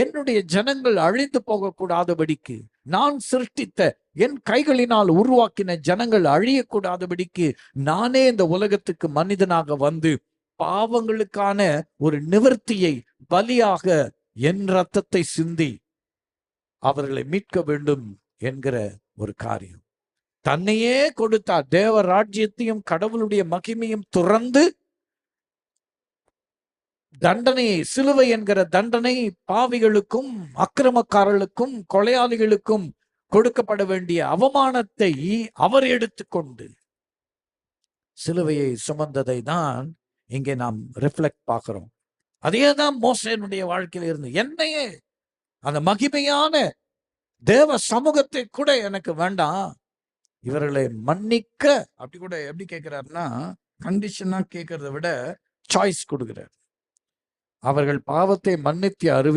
என்னுடைய ஜனங்கள் அழிந்து போகக்கூடாதபடிக்கு நான் சிருஷ்டித்த என் கைகளினால் உருவாக்கின ஜனங்கள் அழியக்கூடாதபடிக்கு நானே இந்த உலகத்துக்கு மனிதனாக வந்து பாவங்களுக்கான ஒரு நிவர்த்தியை பலியாக என் ரத்தத்தை சிந்தி அவர்களை மீட்க வேண்டும் என்கிற ஒரு காரியம். தன்னையே கொடுத்தார். தேவ ராஜ்யத்தையும் கடவுளுடைய மகிமையும் துறந்து தண்டனையை சிலுவை என்கிற தண்டனை பாவிகளுக்கும் அக்கிரமக்காரர்களுக்கும் கொலையாளிகளுக்கும் கொடுக்கப்பட வேண்டிய அவமானத்தை அவர் எடுத்துக்கொண்டு சிலுவையை சுமந்ததை தான் இங்கே நாம் ரிஃப்ளெக்ட் பார்க்கிறோம். அதே தான் மோசனுடைய வாழ்க்கையில இருந்து என்னையே அந்த மகிமையான தேவ சமூகத்தை கூட எனக்கு வேண்டாம் இவர்களை மன்னிக்க அப்படி கூட எப்படி கேட்கிறாருன்னா கண்டிஷனா கேட்கறத விட சாய்ஸ் கொடுக்கிறார். அவர்கள் பாவத்தை மன்னித்து அறிவி